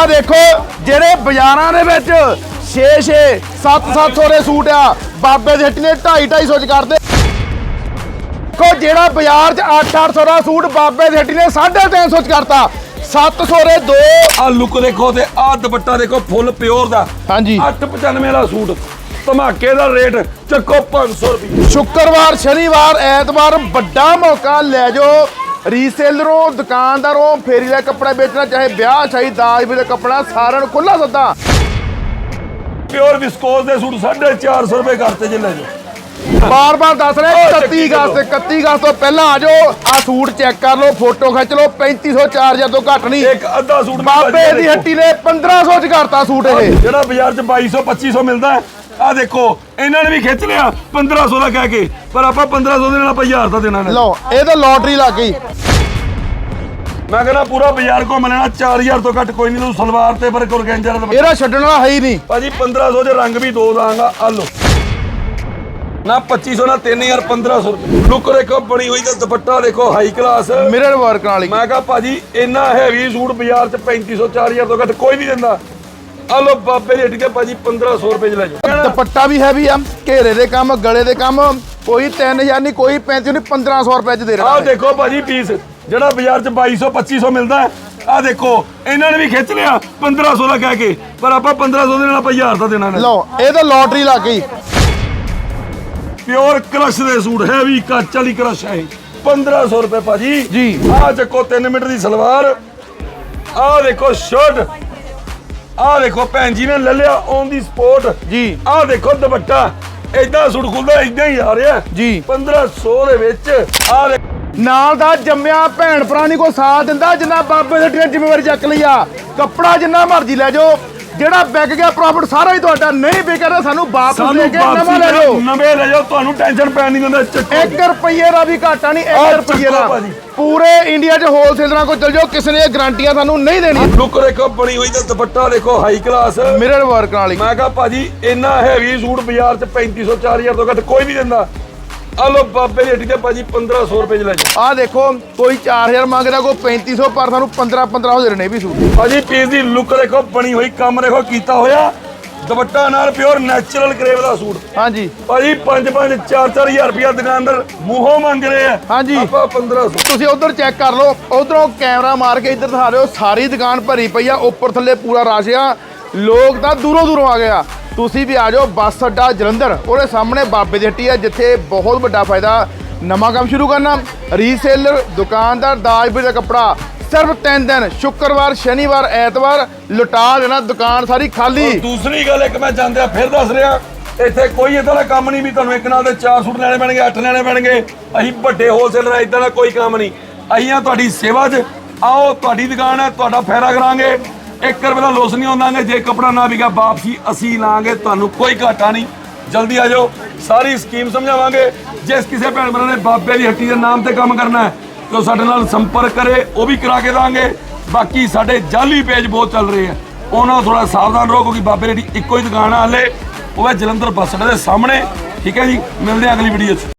ਆਹ ਦੇਖੋ ਜਿਹੜੇ ਬਾਜ਼ਾਰਾਂ ਦੇ ਵਿੱਚ 6 6 7 700 ਦੇ ਸੂਟ ਆ ਬਾਬੇ ਦੇ ਹੱਟੀ ਨੇ 2.5 250 ਚ ਕਰਦੇ। ਦੇਖੋ ਜਿਹੜਾ ਬਾਜ਼ਾਰ 'ਚ 8 800 ਦਾ ਸੂਟ ਬਾਬੇ ਦੇ ਹੱਟੀ ਨੇ 350 ਚ ਕਰਤਾ। 700 ਦੇ ਦੋ। ਆ ਲੁੱਕ ਦੇਖੋ ਤੇ ਆ ਦੁਪੱਟਾ ਦੇਖੋ ਫੁੱਲ ਪਿਓਰ ਦਾ। ਹਾਂਜੀ। 895 ਦਾ ਸੂਟ ਧਮਾਕੇ ਦਾ ਰੇਟ ਚੱਕੋ 500 ਰੁਪਏ। ਸ਼ੁੱਕਰਵਾਰ ਸ਼ਨੀਵਾਰ ਐਤਵਾਰ ਵੱਡਾ ਮੌਕਾ ਲੈ ਜਾਓ। ਰੀਸੇਲਰੋਂ ਦੁਕਾਨਦਾਰੋਂ ਫੇਰੀ ਦਾ ਕੱਪੜਾ ਵੇਚਣਾ ਚਾਹੇ ਵਿਆਹ ਚਾਹੀ ਦਾਜ ਵੀ ਦਾ ਕੱਪੜਾ ਸਾਰਿਆਂ ਨੂੰ ਖੁੱਲਾ ਸੱਦਾ। ਪਿਓਰ ਵਿਸਕੋਸ ਦੇ ਸੂਟ 450 ਰੁਪਏ ਕਰਤੇ ਜੇ ਲੈ ਜਾਓ। ਬਾਰ-ਬਾਰ ਦੱਸ ਰਹੇ ਉਹ 31 ਚੱਕੀ ਅਗਸਤ 31 ਅਗਸਤ ਤੋਂ ਪਹਿਲਾਂ ਆ ਜਾਓ ਆ ਸੂਟ ਚੈੱਕ ਕਰ ਲਓ ਫੋਟੋ ਖਿੱਚ ਲਓ 3500 4000 ਤੋਂ ਘੱਟ ਨਹੀਂ। ਇੱਕ ਅੱਧਾ ਸੂਟ ਬਾਬੇ ਦੀ ਹੱਟੀ ਨੇ 1500 ਚ ਕਰਤਾ ਸੂਟ ਇਹ। ਜਿਹੜਾ ਬਾਜ਼ਾਰ 'ਚ 2200 2500 ਮਿਲਦਾ ਆ ਦੇਖੋ ਇਹਨਾਂ ਨੇ ਵੀ ਖਿੱਚ ਲਿਆ 1500 ਦਾ ਕਹਿ ਕੇ। ਪਰ ਆਪਾਂ 1500 ਦੇ ਨਾਲ ਆਪਾਂ 1000 ਦਾ ਦੇਣਾ ਨੇ। ਲਓ ਇਹ ਤਾਂ ਲੋਟਰੀ ਲੱਗ ਗਈ। ਮੈਂ ਕਹਿੰਦਾ ਪੂਰਾ ਬਾਜ਼ਾਰ ਘੁੰਮ ਲੈਣਾ 4000 ਤੋਂ ਘੱਟ ਕੋਈ ਨਹੀਂ ਤੂੰ ਸਲਵਾਰ ਤੇ ਪਰ ਕੁਰਗੰਜਰ ਦਾ ਇਹਦਾ ਛੱਡਣ ਵਾਲਾ ਹੈ ਹੀ ਨਹੀਂ। ਭਾਜੀ 1500 ਦੇ ਰੰਗ ਵੀ ਦੋ ਦਾਂਗਾ ਆ ਲੋ ਨਾ 2500 ਨਾ 3000 1500 ਰੁਪਏ। ਲੁੱਕ ਦੇਖੋ ਬਣੀ ਹੋਈ ਤੇ ਦੁਪੱਟਾ ਦੇਖੋ ਹਾਈ ਕਲਾਸ ਮਿਰਰ ਵਰਕ ਵਾਲੀ ਮੈਂ ਕਹਾ ਭਾਜੀ ਇੰਨਾ ਹੈਵੀ ਸੂਟ ਬਾਜ਼ਾਰ 'ਚ 3500 4000 ਤੋਂ ਘੱਟ ਕੋਈ ਨਹੀਂ ਦਿੰਦਾ। ਆ ਲੋ ਬਾਬੇ ਦੇ ਕੇ ਭਾਜੀ 1500 ਰੁਪਏ 'ਚ ਲੈ ਜਾਓ। ਦੁਪੱਟਾ ਵੀ ਹੈਵੀ ਆ ਘੇਰੇ ਦੇ ਕੰਮ ਗਲੇ ਦੇ ਕੰਮ ਕੋਈ 3000 ਨਹੀਂ ਕੋਈ 35 ਨਹੀਂ 1500 ਰੁਪਏ ਚ ਦੇ ਰਿਹਾ ਆਹ ਦੇਖੋ ਭਾਜੀ ਪੀਸ ਜਿਹੜਾ ਬਾਜ਼ਾਰ 'ਚ 2200 2500 ਮਿਲਦਾ ਆ ਦੇਖੋ ਇਹਨਾਂ ਨੇ ਵੀ ਖਿੱਚ ਲਿਆ 1500 ਦਾ ਕਹਿ ਕੇ ਪਰ ਆਪਾਂ 1500 ਦੇ ਨਾਲ ਆਪਾਂ 1000 ਦਾ ਦੇਣਾ ਨੇ। ਲਓ ਇਹ ਤਾਂ ਲੋਟਰੀ ਲੱਗ ਗਈ। ਪਿਓਰ ਕ੍ਰਸ਼ ਦੇ ਸੂਟ ਹੈਵੀ ਕੱਚ ਵਾਲੀ ਕ੍ਰਸ਼ ਹੈ 1500 ਰੁਪਏ ਭਾਜੀ। ਜੀ। ਆਹ ਚੱਕੋ 3 ਮੀਟਰ ਦੀ ਸਲਵਾਰ। ਆਹ ਦੇਖੋ ਸ਼ਰਟ ਆਹ ਦੇਖੋ ਭੈਣ ਜੀ ਨੇ ਲੈ ਲਿਆ ਔਨ ਦੀ ਸਪੋਰਟ ਜੀ। ਆਹ ਦੇਖੋ ਦੁਪੱਟਾ। ਏਦਾਂ ਸੂਟ ਖੁੱਲਦਾ ਏਦਾਂ ਹੀ ਆ ਰਿਹਾ। ਜੀ। 1500 ਦੇ ਵਿੱਚ। ਆਹ ਦੇਖ। ਨਾਲ ਦਾ ਜੰਮਿਆ ਭੈਣ ਭਰਾ ਨਹੀਂ ਕੋਈ ਸਾਥ ਦਿੰਦਾ ਜਿੰਨਾ ਬਾਬੇ ਦੇ ਟੀਨ ਜ਼ਿੰਮੇਵਾਰੀ ਚੱਕ ਲਈ ਆ। ਕੱਪੜਾ ਜਿੰਨਾ ਮਰਜ਼ੀ ਲੈ ਜਾਓ। ਜਿਹੜਾ ਵਿਕ ਗਿਆ ਪ੍ਰੋਫਿਟ ਸਾਰਾ ਹੀ ਤੁਹਾਡਾ। ਨਹੀਂ ਵਿਕਿਆ ਤਾਂ ਸਾਨੂੰ ਵਾਪਸ ਸਾਨੂੰ ਦੇ ਕੇ ਨਵਾਂ ਲੈ ਜਾਓ। ਨਵੇਂ ਲੈ ਜਾਓ ਤੁਹਾਨੂੰ ਟੈਨਸ਼ਨ ਪੈਣ ਨਹੀਂ ਦਿੰਦਾ ਚੱਕੋ 1 ਰੁਪਏ ਦਾ ਵੀ ਘਾਟਾ ਨਹੀਂ ਆਹ 1 ਰੁਪਏ ਦਾ। ਪੂਰੇ ਇੰਡੀਆ 'ਚ ਹੋਲਸੇਲਰਾਂ ਕੋਲ ਚਲ ਜਾਓ ਕਿਸੇ ਨੇ ਇਹ ਗਾਰੰਟੀਆਂ ਤੁਹਾਨੂੰ ਨਹੀਂ ਦੇਣੀਆਂ। ਲੁੱਕ ਦੇਖੋ ਬਣੀ ਹੋਈ ਤੇ ਦੁਪੱਟਾ ਦੇਖੋ ਹਾਈ ਕਲਾਸ ਮਿਰਰ ਵਰਕ ਵਾਲੀ ਮੈਂ ਕਹਾ ਭਾਜੀ ਇੰਨਾ ਹੈਵੀ ਸੂਟ ਬਾਜ਼ਾਰ 'ਚ 3500 4000 ਤੋਂ ਘੱਟ ਕੋਈ ਨਹੀਂ ਦਿੰਦਾ। ਆ ਲੋ ਬਾਬੇ ਦੀ ਹੱਟੀ ਤੇ ਭਾਜੀ 1500 ਰੁਪਏ 'ਚ ਲੈ ਜਾਓ। ਆਹ ਦੇਖੋ ਕੋਈ 4000 ਮੰਗਦਾ ਕੋਈ 3500 ਪਰ ਸਾਨੂੰ 15 1500 ਦੇ ਰਹੇ ਵੀ ਸੂਟ। ਭਾਜੀ ਪੀਸ ਦੀ ਲੁੱਕ ਦੇਖੋ ਬਣੀ ਹੋਈ ਕੰਮ ਦੇਖੋ ਕੀਤਾ ਹੋਇਆ। ਦੁਪੱਟਾ ਨਾਲ ਪਿਓਰ ਨੈਚੁਰਲ ਕਰੇਵ ਦਾ ਸੂਟ। ਹਾਂਜੀ। ਭਾਜੀ 5 5 4 4000 ਰੁਪਇਆ ਦੁਕਾਨਦਾਰ ਮੂੰਹੋਂ ਮੰਗ ਰਹੇ ਆ। ਹਾਂਜੀ। ਆਪਾਂ 1500 ਤੁਸੀਂ ਉਧਰ ਚੈੱਕ ਕਰ ਲਓ ਉਧਰੋਂ ਕੈਮਰਾ ਮਾਰ ਕੇ ਇੱਧਰ ਦਿਖਾ ਰਹੇ ਹੋ ਸਾਰੀ ਦੁਕਾਨ ਭਰੀ ਪਈ ਆ ਉੱਪਰ ਥੱਲੇ ਪੂਰਾ ਰਸ਼ ਆ। ਲੋਕ ਤਾਂ ਦੂਰੋਂ ਦੂਰੋਂ ਆ ਗਏ ਆ। ਤੁਸੀਂ ਵੀ ਆ ਜਾਓ, ਬੱਸ ਅੱਡਾ ਜਲੰਧਰ। ਉਹਦੇ ਸਾਹਮਣੇ ਬਾਬੇ ਦੀ ਹੱਟੀ ਹੈ ਜਿੱਥੇ ਬਹੁਤ ਵੱਡਾ ਫਾਇਦਾ। ਨਵਾਂ ਕੰਮ ਸ਼ੁਰੂ ਕਰਨਾ। ਰੀਸੇਲਰ ਦੁਕਾਨਦਾਰ, ਦਾਜ ਦਾ ਕੱਪੜਾ। ਸਿਰਫ ਤਿੰਨ ਦਿਨ, ਸ਼ੁੱਕਰਵਾਰ, ਸ਼ਨੀਵਾਰ, ਐਤਵਾਰ, ਲੁਟਾ ਦੇਣਾ, ਦੁਕਾਨ ਸਾਰੀ ਖਾਲੀ। ਦੂਸਰੀ ਗੱਲ, ਇੱਕ ਮੈਂ ਜਾਂਦਿਆ ਫਿਰ ਦੱਸ ਰਿਹਾ, ਇੱਥੇ ਕੋਈ ਇਦਾਂ ਦਾ ਕੰਮ ਨਹੀਂ ਵੀ ਤੁਹਾਨੂੰ ਇੱਕ ਨਾਲ ਦੇ ਚਾਰ ਸੂਟ ਲੈਣੇ ਪੈਣਗੇ, ਅੱਠ ਲੈਣੇ ਪੈਣਗੇ। ਅਸੀਂ ਵੱਡੇ ਹੋਲਸੇਲਰ ਆ ਇਦਾਂ ਦਾ ਕੋਈ ਕੰਮ ਨਹੀਂ। ਅਸੀਂ ਆ ਤੁਹਾਡੀ ਸੇਵਾ 'ਚ। ਆਓ, ਤੁਹਾਡੀ ਦੁਕਾਨ ਹੈ, ਤੁਹਾਡਾ ਫਾਇਦਾ ਕਰਾਂਗੇ। 1 ਰੁਪਏ ਦਾ ਲੋਸ ਨਹੀਂ ਹੁੰਦਾਗੇ ਜੇ ਕਪੜਾ ਨਾ ਵਿਕਾ ਵਾਪਸੀ ਅਸੀਂ ਲਾਂਗੇ, ਤੁਹਾਨੂੰ ਕੋਈ ਘਾਟਾ ਨਹੀਂ। ਜਲਦੀ ਆ ਜਾਓ, ਸਾਰੀ ਸਕੀਮ ਸਮਝਾਵਾਂਗੇ। ਜਿਸ ਕਿਸੇ ਭੈਣ ਭਰਾ ਨੇ ਬਾਬੇ ਦੀ ਹੱਟੀ ਦੇ ਨਾਮ ਤੇ ਕੰਮ ਕਰਨਾ ਹੈ, ਤੇ ਸਾਡੇ ਨਾਲ ਸੰਪਰਕ ਕਰੇ, ਉਹ ਵੀ ਕਰਾ ਕੇ ਦਾਂਗੇ। ਬਾਕੀ ਸਾਡੇ ਜਾਲੀ ਪੇਜ ਬਹੁਤ ਚੱਲ ਰਹੇ ਆ ਉਹਨਾਂ ਨੂੰ ਥੋੜਾ ਸਾਵਧਾਨ ਰਹੋ, ਕਿਉਂਕਿ ਬਾਬੇ ਦੀ ਇੱਕੋ ਹੀ ਦੁਕਾਨ ਆ ਹਲੇ। ਉਹ ਹੈ ਜਲੰਧਰ ਬੱਸ ਅੱਡੇ ਦੇ ਸਾਹਮਣੇ। ਠੀਕ ਹੈ ਜੀ, ਮਿਲਦੇ ਹਾਂ ਅਗਲੀ ਵੀਡੀਓ 'ਚ।